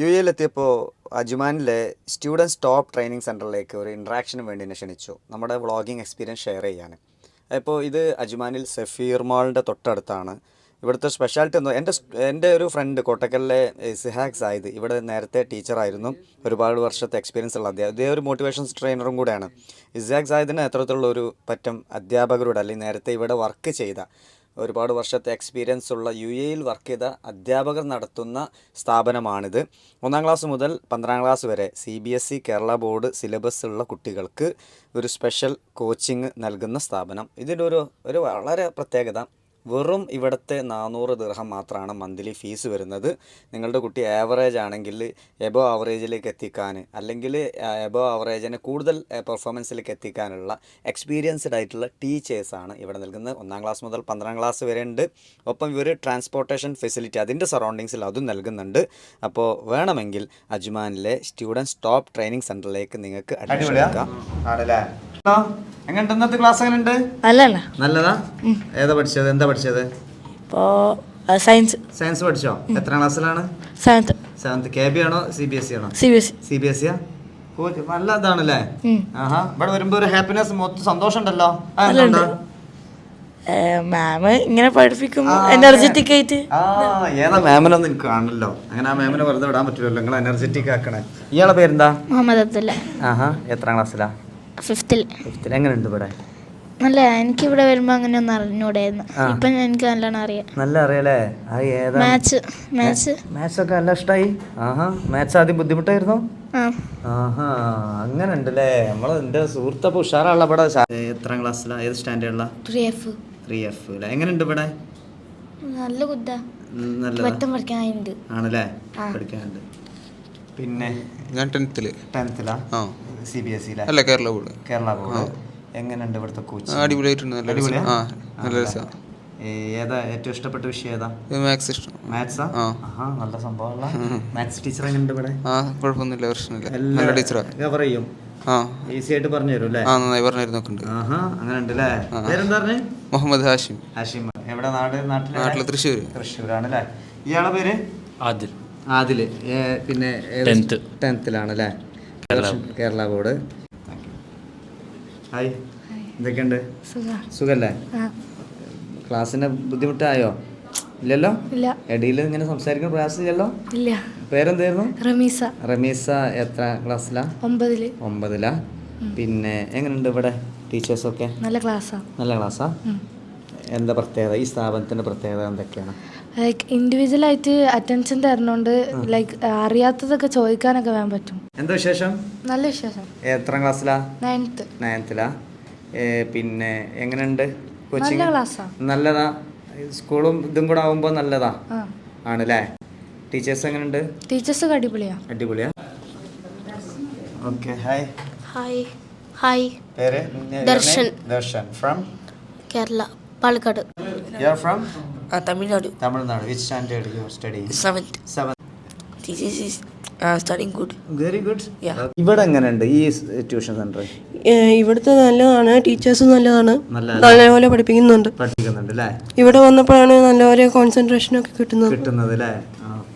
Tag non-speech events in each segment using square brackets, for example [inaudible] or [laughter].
U എയിലെത്തിയപ്പോൾ അജ്മാനിലെ students top training സെന്ററിലേക്ക് ഒരു ഇൻട്രാക്ഷന് വേണ്ടി എന്നെ ക്ഷണിച്ചു. നമ്മുടെ വ്ളോഗിങ് എക്സ്പീരിയൻസ് ഷെയർ ചെയ്യാൻ അപ്പോൾ ഇത് അജ്മാനിൽ സഫീർ മാളിന്റെ തൊട്ടടുത്താണ്. ഇവിടുത്തെ സ്പെഷ്യാലിറ്റി എന്ന് എന്റെ എന്റെ ഒരു ഫ്രണ്ട് കോട്ടക്കലിലെ സിഹാക്സ് സായിദ് ഇവിടെ നേരത്തെ ടീച്ചറായിരുന്നു ഒരുപാട് വർഷത്തെ എക്സ്പീരിയൻസ് ഉള്ള അദ്ദേഹം ഇതേ ഒരു മോട്ടിവേഷൻസ് ട്രെയിനറും കൂടെയാണ്. ഇസാഖ് ആയതിന് അത്തരത്തിലുള്ള ഒരു പറ്റം അധ്യാപകരുടെ അല്ലെങ്കിൽ നേരത്തെ ഇവിടെ വർക്ക് ചെയ്ത ഒരുപാട് വർഷത്തെ എക്സ്പീരിയൻസ് ഉള്ള യു എയിൽ വർക്ക് ചെയ്ത അധ്യാപകർ നടത്തുന്ന സ്ഥാപനമാണിത്. ഒന്നാം ക്ലാസ് മുതൽ പന്ത്രണ്ടാം ക്ലാസ് വരെ C B S E Kerala board syllabus ഉള്ള കുട്ടികൾക്ക് ഒരു സ്പെഷ്യൽ കോച്ചിങ് നൽകുന്ന സ്ഥാപനം. ഇതിന്റെ ഒരു ഒരു വളരെ പ്രത്യേകത വെറും ഇവിടുത്തെ നാനൂറ് ദിർഹം മാത്രമാണ് മന്ത്ലി ഫീസ് വരുന്നത്. നിങ്ങളുടെ കുട്ടി ആവറേജ് ആണെങ്കിൽ എബോ ആവറേജിലേക്ക് എത്തിക്കാൻ അല്ലെങ്കിൽ എബോ ആവറേജിനെ കൂടുതൽ പെർഫോമൻസിലേക്ക് എത്തിക്കാനുള്ള എക്സ്പീരിയൻസ്ഡ് ആയിട്ടുള്ള ടീച്ചേഴ്സാണ് ഇവിടെ നൽകുന്നത്. ഒന്നാം ക്ലാസ് മുതൽ പന്ത്രണ്ടാം ക്ലാസ് വരെ ഉണ്ട്. ഒപ്പം ഇവർ ട്രാൻസ്പോർട്ടേഷൻ ഫെസിലിറ്റി അതിന്റെ സറൗണ്ടിങ്സിൽ അതും നൽകുന്നുണ്ട്. അപ്പോൾ വേണമെങ്കിൽ അജ്മാനിലെ സ്റ്റുഡൻസ് ടോപ്പ് ട്രെയിനിങ് സെന്ററിലേക്ക് നിങ്ങൾക്ക് അഡ്മിഷൻ എടുക്കാം. ആണല്ലേ? എങ്ങനെയുണ്ട് ഇന്നത്തെ ക്ലാസ് എങ്ങനെയുണ്ട് അല്ലല്ല നല്ലതാ? ഏതാ പഠിച്ചത്? എന്താ പഠിച്ചത്? ഇപ്പോൾ സയൻസ് സയൻസ് പഠിച്ചോ? എത്രാം ക്ലാസ്സിലാണ് സെവൻത്ത് സെവൻത്ത് കെ ബി ആണോ? സി ബി എസ് സി ആണോ? C B S C B S സിയാ നല്ല ഇതാണല്ലേ? ആഹാ. ഇവിടെ വരുമ്പോ ഒരു ഹാപ്പിനെസ് മൊത്തം സന്തോഷം ഉണ്ടല്ലോ മാം ഇങ്ങനെ പഠിപ്പിക്കുമ്പോൾ എനർജറ്റിക് ആയിട്ട്? ഏതാ മാമിനൊന്നും എനിക്ക് കാണണല്ലോ അങ്ങനെ ആ മാമിനെ വെറുതെ വിടാൻ പറ്റില്ലല്ലോ. നിങ്ങൾ എനർജറ്റിക് ആക്കണേ. ഇയാളെ പേരെന്താ? മുഹമ്മദ് അബ്ദുല്ല. ആഹാ. എത്രാം ക്ലാസ്സിലാ ഫിഫ്തിൽ ഫിഫ്ത്തിൽ എങ്ങനെയുണ്ട് ഇവിടെ? നല്ല എനിക്കിവിടെ വരുമ്പോൾ അറിഞ്ഞൂടെ അറിഞ്ഞൂടായിരുന്നു. ഇപ്പം എനിക്ക് നല്ലോണം അറിയാം. നല്ല അറിയാലേ? ആ ഏതാ? മാച്ച് മാത്സ് മാത്സ് ഒക്കെ നല്ല ഇഷ്ടമായി ആഹാ മാച്ച് ആദ്യം ബുദ്ധിമുട്ടായിരുന്നോ? ആ. ആഹാ അങ്ങനെ ഉണ്ടല്ലേ നമ്മൾ എന്റെ സുഹൃത്തപ്പോൾ ഉഷാറാണല്ലോ ഇവിടെ. എത്രാം ക്ലാസ്സിലാ? ഏത് സ്റ്റാൻഡേർഡിലാ? Three F. ത്രീ എഫ് അല്ലേ? എങ്ങനെയുണ്ട് ഇവിടെ? നല്ല കുദ്ദ ആണല്ലേ? പഠിക്കാനുണ്ട്. പിന്നെ? ഞാൻ ടെൻത്തിൽ. ടെൻത്തിലാ? ആ. സി ബി എസ് അല്ല കേരള ബോർഡ്. കേരള ബോർഡ്. എങ്ങനെയുണ്ട് ഇവിടുത്തെ കോച്ച്? അടിപൊളിയായിട്ടുണ്ട് നല്ല അടിപൊളിയാ? രസം. ആ നല്ല രസമാണ് ഏതാ ഏറ്റവും ഇഷ്ടപ്പെട്ട വിഷയം ഏതാ? മാത്സ് ഇഷ്ടം. മാത്സാ. ആഹാ നല്ല സംഭവമല്ല മാത്സ് ടീച്ചർ എങ്ങനെയുണ്ട് ഇവിടെ? ആ കുഴപ്പമൊന്നുമില്ല പ്രശ്നമില്ല. നല്ല ടീച്ചറാണ് കവർ ചെയ്യും. ആ. ഈസി ആയിട്ട് പറഞ്ഞു തരും അല്ലേ? ആ നന്നായി പറഞ്ഞു നോക്കുന്നുണ്ട് ആഹാ അങ്ങനെ ഉണ്ട് അല്ലേ പേരെന്താ പറഞ്ഞേ? മുഹമ്മദ് ഹാഷിം. ഹാഷിം. എവിടെ നാട് നാട്ടിലെ? നാട്ടിൽ തൃശ്ശൂർ തൃശ്ശൂരാണ് അല്ലേ ഇയാളെ പേര്? ആദിൽ. ആദിൽ പിന്നെ ടെൻത്ത്. ടെൻത്തിലാണ് അല്ലേ കേരള ബോർഡ്. ഹായ്. എന്തൊക്കെയുണ്ട്? സുഖല്ലേ? ക്ലാസ്സിന് ബുദ്ധിമുട്ടായോ? ഇല്ലല്ലോ? ഇല്ല. ഇടയിൽ ഇങ്ങനെ സംസാരിക്കുന്ന പ്രയാസമില്ലല്ലോ? ഇല്ല. പേരെന്തായിരുന്നു? റമീസ. റമീസ എത്ര ക്ലാസ്സിലാ? ഒമ്പതിൽ. ഒമ്പതിലാ. പിന്നെ എങ്ങനെയുണ്ട് ഇവിടെ ടീച്ചേഴ്സൊക്കെ? നല്ല ക്ലാസ്സാ. നല്ല ക്ലാസ്സാ? എന്താ പ്രത്യേകത? ഈ സ്ഥാപനത്തിന്റെ പ്രത്യേകത എന്തൊക്കെയാണ്? ലൈക്ക് ഇൻഡിവിജ്വലായിട്ട് അറ്റൻഷൻ തരണോണ്ട് ലൈക്ക് അറിയാത്തതൊക്കെ ചോദിക്കാനൊക്കെ വേൻ പറ്റും. എന്താ വിശേഷം? നല്ല വിശേഷം. എത്ര ക്ലാസ്സിലാ? നയൻത്ത് നയൻത്തിലാ പിന്നെ എങ്ങനെയുണ്ട്? നല്ല കോച്ചിങ് നല്ലതാ? സ്കൂളും ഇതും കൂടെ ആവുമ്പോൾ നല്ലതാ? ആണല്ലേ? ടീച്ചേഴ്സ് എങ്ങനെയുണ്ട്? ടീച്ചേഴ്സ് അടിപൊളിയാ. അടിപൊളിയാ? Okay hi. ഹായ്. ഹായ്. പേര്? Darshan. Darshan. From? Kerala. Palakkad. You are from Tamil Nadu. Tamil Nadu. Which standard you study seventh seven thesis is uh, good very good. ഇവിടെ എങ്ങനെയുണ്ട് ഈ ട്യൂഷൻ സെന്റർ ഇവിടുത്തെ നല്ലതാണ്. Teachers നല്ലതാണ്. നല്ലപോലെ പഠിപ്പിക്കുന്നുണ്ട്. പഠിപ്പിക്കുന്നുണ്ട് അല്ലേ ഇവിടെ വന്നപ്പോഴാണ് നല്ലപോലെ കോൺസെൻട്രേഷൻ ഒക്കെ കിട്ടുന്നത്. കിട്ടുന്നത് അല്ലേ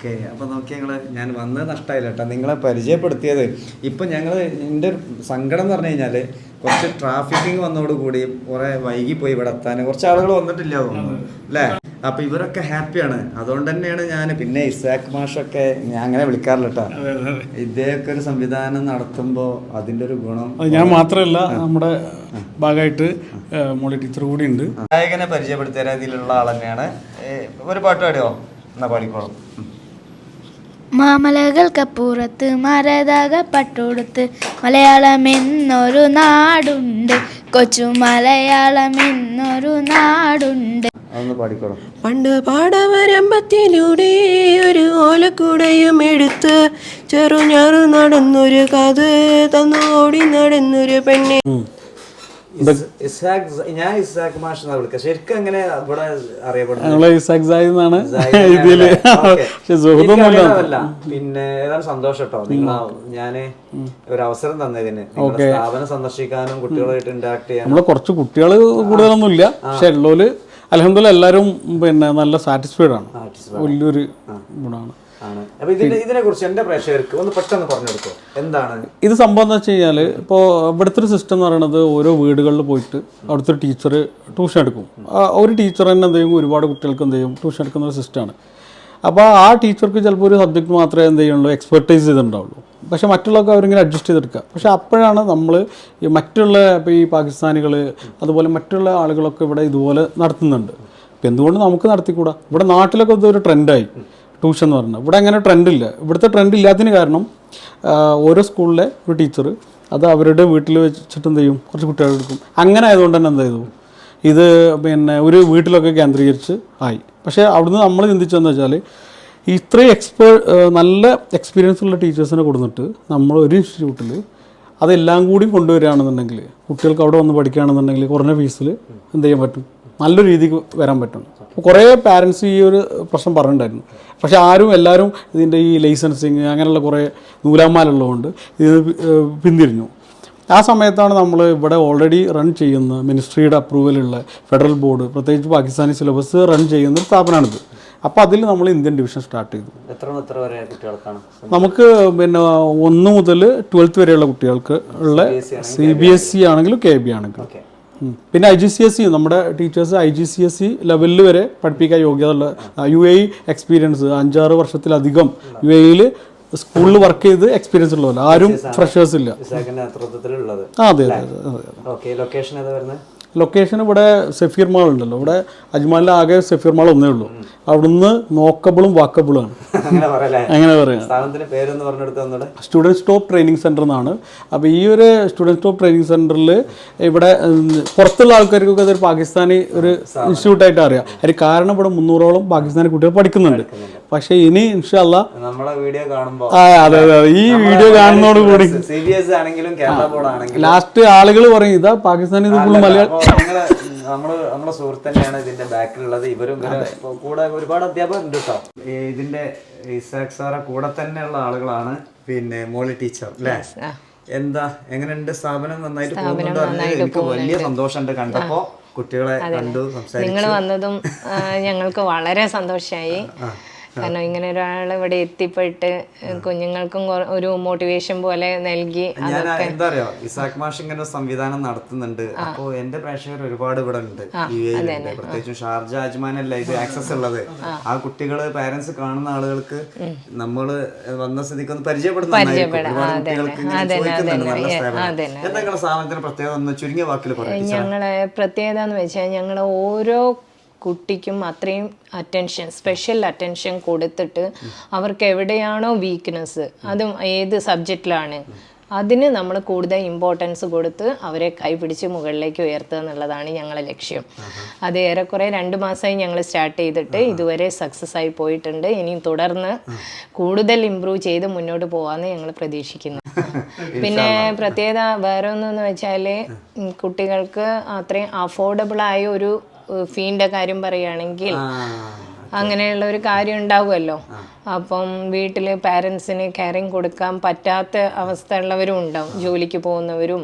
ഓക്കെ അപ്പോൾ നോക്കി ഞങ്ങൾ ഞാൻ വന്നത് നഷ്ടമായില്ല കേട്ടോ. നിങ്ങളെ പരിചയപ്പെടുത്തിയത്. ഇപ്പം ഞങ്ങൾ എന്റെ ഒരു സങ്കടം എന്ന് പറഞ്ഞു കഴിഞ്ഞാൽ കുറച്ച് ട്രാഫിക്കിങ് വന്നതോടുകൂടി കുറേ വൈകിപ്പോയി ഇവിടെ എത്താൻ. കുറച്ച് ആളുകൾ വന്നിട്ടില്ല അല്ലേ? അപ്പോൾ ഇവരൊക്കെ ഹാപ്പിയാണ് അതുകൊണ്ട് തന്നെയാണ് ഞാൻ പിന്നെ ഇസാഖ് മാഷൊക്കെ ഞാൻ അങ്ങനെ വിളിക്കാറില്ല കേട്ടോ. ഇദ്ദേഹമൊക്കെ ഒരു സംവിധാനം നടത്തുമ്പോൾ അതിന്റെ ഒരു ഗുണം ഞാൻ മാത്രമല്ല നമ്മുടെ ഭാഗമായിട്ട് മോളി ടീച്ചർ കൂടി ഉണ്ട്. ഗായകനെ പരിചയപ്പെടുത്തിയ രീതിയിലുള്ള ആൾ തന്നെയാണ്. ഒരു പാട്ട് പാടിയോ? എന്നാ പാടിക്കോളും. മാമലകൾക്കപ്പുറത്ത് മരതകപ്പട്ടുടുത്ത് മലയാളം എന്നൊരു നാടുണ്ട് കൊച്ചു മലയാളം എന്നൊരു നാടുണ്ട് പണ്ട് പാടവരമ്പത്തിലൂടെ ഒരു ഓലക്കൂടയും എടുത്ത് ചെറുഞാറു നടന്നൊരു കഥ തന്നോടി നടന്നൊരു പെണ്ണെ. ഞാൻ ഇസാഖ് മാഷ് എന്നാ വിളിക്കുക ശരിക്കും എങ്ങനെ ഇവിടെ അറിയപ്പെടുന്നത്. [laughs] പിന്നെ ഏതാണ് സന്തോഷം കേട്ടോ നിങ്ങൾ ഞാൻ ഒരു അവസരം തന്നതിന്. സ്ഥാപനം സന്ദർശിക്കാനും കുട്ടികളായിട്ട് ഇന്ററാക്ട് ചെയ്യാനും. നമ്മൾ കുറച്ച് കുട്ടികൾ കൂടുതലൊന്നുമില്ല. പക്ഷെ ഉള്ളോൽ അലഹമില്ല എല്ലാവരും പിന്നെ നല്ല സാറ്റിസ്ഫൈഡ് ആണ്. വലിയൊരു ഗുണമാണ്. ആണ് അപ്പൊ ഇതിനെ ഇതിനെ കുറിച്ച് എന്റെ പ്രേക്ഷകർക്ക് ഒന്ന് പെട്ടെന്ന് പറഞ്ഞു എന്താണ്? ഇത് സംഭവം എന്ന് വെച്ച് കഴിഞ്ഞാൽ ഇപ്പോൾ ഇവിടുത്തെ ഒരു സിസ്റ്റം എന്ന് പറയുന്നത് ഓരോ വീടുകളിൽ പോയിട്ട് അവിടുത്തെ ടീച്ചർ ട്യൂഷൻ എടുക്കും. ഒരു ടീച്ചർ തന്നെ എന്ത് ചെയ്യും? ഒരുപാട് കുട്ടികൾക്ക് എന്ത് ചെയ്യും? ട്യൂഷൻ എടുക്കുന്ന ഒരു സിസ്റ്റമാണ് അപ്പോൾ ആ ടീച്ചർക്ക് ചിലപ്പോൾ ഒരു സബ്ജക്റ്റ് മാത്രമേ എന്ത് ചെയ്യുള്ളൂ? എക്സ്പെർട്ടൈസ് ചെയ്തിട്ടുണ്ടാവുള്ളൂ. പക്ഷെ മറ്റുള്ളവർക്ക് അവരിങ്ങനെ അഡ്ജസ്റ്റ് ചെയ്തെടുക്കുക. പക്ഷെ അപ്പോഴാണ് നമ്മൾ ഈ മറ്റുള്ള ഇപ്പോൾ ഈ പാകിസ്ഥാനികൾ അതുപോലെ മറ്റുള്ള ആളുകളൊക്കെ ഇവിടെ ഇതുപോലെ നടത്തുന്നുണ്ട്. അപ്പോൾ എന്തുകൊണ്ട് നമുക്ക് നടത്തിക്കൂടാ? ഇവിടെ നാട്ടിലൊക്കെ ഇതൊരു ട്രെൻഡായി ട്യൂഷൻ എന്ന് പറഞ്ഞാൽ ഇവിടെ അങ്ങനെ ട്രെൻഡില്ല ഇവിടുത്തെ ട്രെൻഡ് ഇല്ലാത്തതിന് കാരണം ഓരോ സ്കൂളിലെ ഒരു ടീച്ചർ അത് അവരുടെ വീട്ടിൽ വെച്ചിട്ട് എന്ത് ചെയ്യും? കുറച്ച് കുട്ടികൾ എടുക്കും. അങ്ങനെ ആയതുകൊണ്ട് തന്നെ എന്ത് ചെയ്തു? ഇത് പിന്നെ ഒരു വീട്ടിലൊക്കെ കേന്ദ്രീകരിച്ച് ആയി. പക്ഷേ അവിടുന്ന് നമ്മൾ ചിന്തിച്ചതെന്ന് വെച്ചാൽ ഇത്രയും എക്സ്പേ നല്ല എക്സ്പീരിയൻസ് ഉള്ള ടീച്ചേഴ്സിനെ കൊടുത്തിട്ട് നമ്മൾ ഒരു ഇൻസ്റ്റിറ്റ്യൂട്ടിൽ അതെല്ലാം കൂടി കൊണ്ടുവരികയാണെന്നുണ്ടെങ്കിൽ കുട്ടികൾക്ക് അവിടെ വന്ന് പഠിക്കുകയാണെന്നുണ്ടെങ്കിൽ കുറഞ്ഞ ഫീസിൽ എന്ത് ചെയ്യാൻ പറ്റും? നല്ല രീതിക്ക് വരാൻ പറ്റും. കുറേ പാരൻസ് ഈ ഒരു പ്രശ്നം പറഞ്ഞിട്ടുണ്ടായിരുന്നു. പക്ഷേ ആരും എല്ലാവരും ഇതിന്റെ ഈ ലൈസൻസിങ് അങ്ങനെയുള്ള കുറേ നൂലാമാലുള്ളതുകൊണ്ട് ഇത് പിന്തിരിഞ്ഞു. ആ സമയത്താണ് നമ്മൾ ഇവിടെ ഓൾറെഡി റൺ ചെയ്യുന്ന മിനിസ്ട്രിയുടെ അപ്രൂവലുള്ള ഫെഡറൽ ബോർഡ് പ്രത്യേകിച്ച് പാകിസ്ഥാനി സിലബസ് റൺ ചെയ്യുന്ന ഒരു സ്ഥാപനമാണിത്. അപ്പോൾ അതിൽ നമ്മൾ ഇന്ത്യൻ ഡിവിഷൻ സ്റ്റാർട്ട് ചെയ്തു. എത്ര എത്ര വരെ കുട്ടികൾക്കാണ്? നമുക്ക് പിന്നെ ഒന്ന് മുതൽ ട്വൽത്ത് വരെയുള്ള കുട്ടികൾക്ക് ഉള്ള സി ബി എസ് സി ആണെങ്കിലും കെ ബി ആണെങ്കിലും. പിന്നെ I G C S C നമ്മുടെ teachers I G C S C ലെവലിൽ വരെ പഠിപ്പിക്കാൻ യോഗ്യത ഉള്ള യു എ എക്സ്പീരിയൻസ് അഞ്ചാറ് വർഷത്തിലധികം യു എയിൽ സ്കൂളിൽ വർക്ക് ചെയ്ത് എക്സ്പീരിയൻസ് ഉള്ളതല്ല ആരും ഫ്രഷേഴ്സ് ഇല്ല. അതെ അതെ അതെ ലൊക്കേഷൻ ഏതാ വരുന്നത്? ലൊക്കേഷൻ ഇവിടെ സെഫീർ മാൾ ഉണ്ടല്ലോ. ഇവിടെ അജ്മാലിൽ ആകെ സെഫീർ മാൾ ഒന്നേ ഉള്ളൂ. അവിടുന്ന് നോക്കബിളും വാക്കബിളും ആണ് അങ്ങനെ പറയാം students student stop training centre എന്നാണ്. അപ്പോൾ ഈ ഒരു സ്റ്റുഡന്റ് സ്റ്റോപ്പ് ട്രെയിനിങ് സെന്ററിൽ ഇവിടെ പുറത്തുള്ള ആൾക്കാർക്കൊക്കെ അതൊരു പാകിസ്ഥാനി ഒരു ഇൻസ്റ്റിറ്റ്യൂട്ടായിട്ട് അറിയാം. അതിന് കാരണം ഇവിടെ മുന്നൂറോളം പാകിസ്ഥാനി കുട്ടികൾ പഠിക്കുന്നുണ്ട്. പക്ഷേ ഇനി ഇൻഷല്ല നമ്മളെ വീഡിയോ കാണുമ്പോൾ ആ അതെ. ഈ വീഡിയോ കാണുന്നതോട് കൂടി സി ബി എസ് ആണെങ്കിലും കേരള ബോർഡ് ആണെങ്കിലും ലാസ്റ്റ് ആളുകൾ പറയും ഇതാ പാകിസ്ഥാനി ഇത് ഫുള്ള് മലയാളം നമ്മൾ നമ്മുടെ സുഹൃത്ത് തന്നെയാണ് ഇതിന്റെ ബാക്കിലുള്ളത്. ഇവരും ഇവരെ കൂടെ ഒരുപാട് അധ്യാപകരുണ്ട് കേട്ടോ ഇതിന്റെ ഇസാഖ് സാറെ കൂടെ തന്നെയുള്ള ആളുകളാണ് പിന്നെ മോളി ടീച്ചർ അല്ലേ എന്താ എങ്ങനെയുണ്ട്? സ്ഥാപനം നന്നായിട്ട് പോകുന്നുണ്ടോ എനിക്ക് വലിയ സന്തോഷമുണ്ട്. കണ്ടപ്പോ കുട്ടികളെ കണ്ടു സംസാരിച്ചു. നിങ്ങൾ വന്നതും ഞങ്ങൾക്ക് വളരെ സന്തോഷമായി കാരണം ഇങ്ങനെ ഒരാൾ ഇവിടെ എത്തിപ്പെട്ട് കുഞ്ഞുങ്ങൾക്കും ഒരു മോട്ടിവേഷൻ പോലെ നൽകി ഞാൻ എന്താ അറിയോ ഇസാഖ് മാഷ് ഇങ്ങനെ സംവിധാനം നടത്തുന്നുണ്ട്. അപ്പോ എന്റെ പ്രേക്ഷകർ ഒരുപാട് ഇവിടെ ഉണ്ട്. പ്രത്യേകിച്ചും ഷാർജ അജ്മാനല്ല ഇത് ആക്സസ് ഉള്ളത്. ആ. കുട്ടികൾ പാരന്റ്സ് കാണുന്ന ആളുകൾക്ക് നമ്മൾ വന്ന സ്ഥിതിക്ക് ഒന്ന് പറയാം ഞങ്ങളെ പ്രത്യേകത എന്ന് വെച്ചാൽ ഞങ്ങൾ ഓരോ കുട്ടിക്കും അത്രയും അറ്റൻഷൻ സ്പെഷ്യൽ അറ്റൻഷൻ കൊടുത്തിട്ട് അവർക്ക് എവിടെയാണോ വീക്ക്നെസ് അതും ഏത് സബ്ജക്റ്റിലാണ് അതിന് നമ്മൾ കൂടുതൽ ഇമ്പോർട്ടൻസ് കൊടുത്ത് അവരെ കൈപിടിച്ച് മുകളിലേക്ക് ഉയർത്തുക എന്നുള്ളതാണ് ഞങ്ങളെ ലക്ഷ്യം. അത് ഏറെക്കുറെ രണ്ട് മാസമായി ഞങ്ങൾ സ്റ്റാർട്ട് ചെയ്തിട്ട് ഇതുവരെ സക്സസ് ആയി പോയിട്ടുണ്ട്. ഇനിയും തുടർന്ന് കൂടുതൽ ഇമ്പ്രൂവ് ചെയ്ത് മുന്നോട്ട് പോകാമെന്ന് ഞങ്ങൾ പ്രതീക്ഷിക്കുന്നു. [laughs] പിന്നെ പ്രത്യേകത വേറെ ഒന്നെന്ന് വെച്ചാൽ കുട്ടികൾക്ക് അത്രയും അഫോർഡബിൾ ആയ ഒരു ഫീന്റെ കാര്യം പറയുകയാണെങ്കിൽ അങ്ങനെയുള്ള ഒരു കാര്യം ഉണ്ടാവുമല്ലോ. അപ്പം വീട്ടിൽ പാരൻസിന് കെയറിങ് കൊടുക്കാൻ പറ്റാത്ത അവസ്ഥ ഉള്ളവരും ഉണ്ടാവും ജോലിക്ക് പോകുന്നവരും.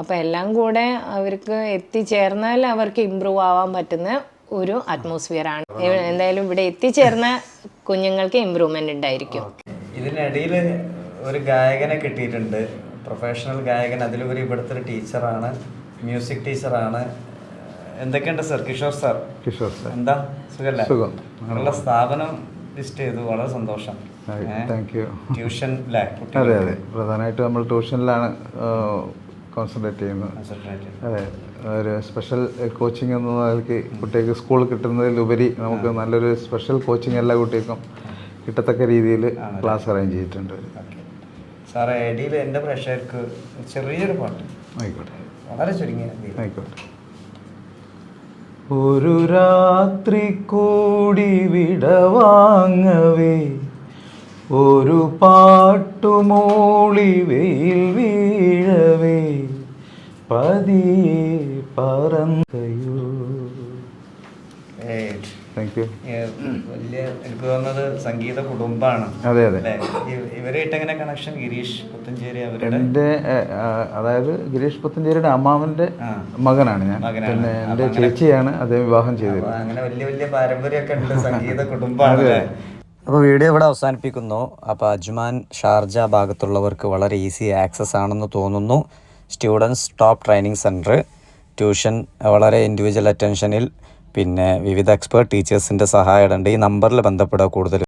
അപ്പം എല്ലാം കൂടെ അവർക്ക് എത്തിച്ചേർന്നാൽ അവർക്ക് ഇമ്പ്രൂവ് ആവാൻ പറ്റുന്ന ഒരു അറ്റ്മോസ്ഫിയർ ആണ്. എന്തായാലും ഇവിടെ എത്തിച്ചേർന്ന കുഞ്ഞുങ്ങൾക്ക് ഇമ്പ്രൂവ്മെന്റ് ഉണ്ടായിരിക്കും. ഇതിനിടയിൽ ഒരു ഗായകനെ കിട്ടിയിട്ടുണ്ട്. പ്രൊഫഷണൽ ഗായകൻ. അതിലുപരി ഇവിടുത്തെ ഒരു ടീച്ചറാണ് മ്യൂസിക് ടീച്ചറാണ് എന്തൊക്കെയുണ്ട് sir? Kishore sir? Kishore sir. എന്താ? സുഖല്ലേ? സുഖം. നിങ്ങളുടെ സ്ഥാപനം ലിസ്റ്റ് ചെയ്തു. വളരെ സന്തോഷം. Thank you. ട്യൂഷൻ അല്ലേ അതെ അതെ. പ്രധാനമായിട്ട് നമ്മൾ ട്യൂഷനിലാണ് കോൺസെൻട്രേറ്റ് ചെയ്യുന്നത്. അതെ. ഒരു സ്പെഷ്യൽ കോച്ചിങ് എന്ന നിലയ്ക്ക് കുട്ടികൾക്ക് സ്കൂൾ കിട്ടുന്നതിലുപരി നമുക്ക് നല്ലൊരു സ്പെഷ്യൽ കോച്ചിങ് എല്ലാ കുട്ടികൾക്കും കിട്ടത്തക്ക രീതിയിൽ ക്ലാസ് അറേഞ്ച് ചെയ്തിട്ടുണ്ട്. സാറേ ഐഡിയിൽ എന്റെ പ്രഷർക്ക് ചെറിയൊരു പാട്ട്. ആയിക്കോട്ടെ. വളരെ ചുരുങ്ങിയ. ആയിക്കോട്ടെ. ഒരു രാത്രി കൂടി വിടവാങ്ങവേ ഒരു പാട്ടുമോളി വെയിൽ വീഴവേ പതിയെ പറന്നയോ. താങ്ക് യു വലിയ എനിക്ക് തോന്നുന്നത് സംഗീത കുടുംബമാണ് അതെ അതെ. ഇവരായിട്ട് എങ്ങനെ കണക്ഷൻ ഗിരീഷ് പുത്തഞ്ചേരി എന്റെ അതായത് ഗിരീഷ് പുത്തഞ്ചേരിയുടെ അമ്മാവന്റെ മകനാണ് ഞാൻ. പിന്നെ എന്റെ ചേച്ചിയാണ് അദ്ദേഹം വിവാഹം ചെയ്തത്. അങ്ങനെ വലിയ വലിയ പാരമ്പര്യമൊക്കെ ഉണ്ട്. സംഗീത കുടുംബമാണ് അപ്പോൾ വീഡിയോ ഇവിടെ അവസാനിപ്പിക്കുന്നു. അപ്പോൾ അജ്മാൻ ഷാർജ ഭാഗത്തുള്ളവർക്ക് വളരെ ഈസി ആക്സസ് ആണെന്ന് തോന്നുന്നു. Students top training centre. Tuition വളരെ ഇൻഡിവിജ്വൽ അറ്റൻഷനിൽ. പിന്നെ വിവിധ എക്സ്പേർട്ട് ടീച്ചേഴ്സിന്റെ സഹായം ഇടേണ്ട ഈ നമ്പറിൽ ബന്ധപ്പെടുക കൂടുതൽ